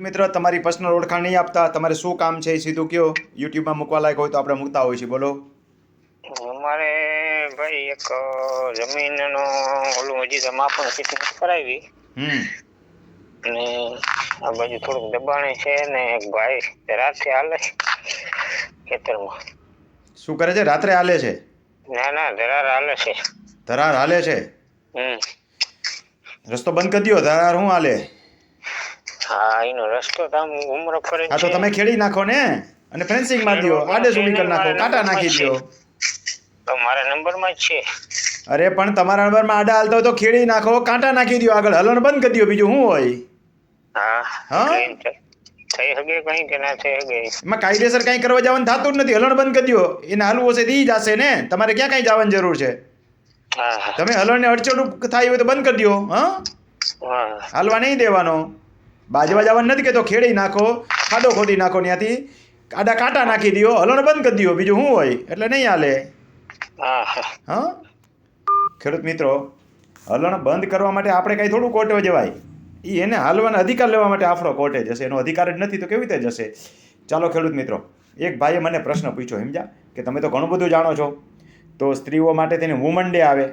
મિત્ર તમારી પર્સનલ ઓળખાણ નહીં આપતા તમારે શું કામ છે એ સીધું કયો? યુટ્યુબમાં મૂકવા લાયક હોય તો આપણે મૂકતા હોય છીએ. બોલો. અમારે ભાઈ એક જમીનનો ઓલું હજી તો માપણ ફિટનેસ કરાવી. હમ. અને આ બાજુ થોડુંક દબાણે છે ને એક ભાઈ રાત્રે રાતે હાલે ખેતરમાં. શું કરે છે? રાત્રે હાલે છે? ના ના ધરાર હાલે છે. ધરાર હાલે છે? હમ. રસ્તો બંધ કરી દો ધરાર શું હાલે? હા એનો રસ્તો આમ ઉમર ફરે હા તો તમે ખેડી નાખો ને? અને ફેન્સિંગ માર દો આડે સુડી કરી નાખો કાંટા નાખી દો તો મારા નંબરમાં જ છે. અરે પણ તમારા નંબરમાં આડા હાલતો તો ખેડી નાખો કાંટા નાખી દો આગળ હલણ બંધ કરી દો બીજું શું હોય? હા હા? કઈ થઈ શકે કઈ કે ના થઈ શકે એમાં કાયદેસર કંઈ કરવા જવાનું થતું જ નથી હલણ બંધ કરી દો એને હાલવું હશે તો ઈ જ ને? તમારે ક્યાં કઈ જવાની જરૂર છે? હા હલણ તમે હલણને અડચણ થાય હોય તો બંધ કરી દો હા. હાલવા નહીં દેવાનો. બાજવા જવાનું નથી કહેતો ખેડી નાખો ખાડો ખોદી નાખો ત્યાંથી આડા કાંટા નાખી દો હલણ બંધ કરી દો બીજું શું હોય? એટલે નહીં હાલે. હા. ખેડૂત મિત્રો હલણ બંધ કરવા માટે આપણે કાંઈ થોડું કોર્ટે જવાય. એ એને હાલવાના અધિકાર લેવા માટે આપણો કોર્ટે જશે. એનો અધિકાર જ નથી તો કેવી રીતે જશે? ચાલો ખેડૂત મિત્રો એક ભાઈએ મને પ્રશ્ન પૂછ્યો સમજ્યા? કે તમે તો ઘણું બધું જાણો છો. તો સ્ત્રીઓ માટે તેને વુમન ડે આવે.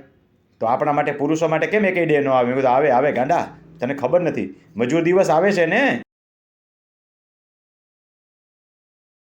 તો આપણા માટે પુરુષો માટે કેમ એક ડે ન આવે? મેં કીધું આવે આવે ગાંડા. તને ખબર નથી. મજૂર દિવસ આવે છે ને?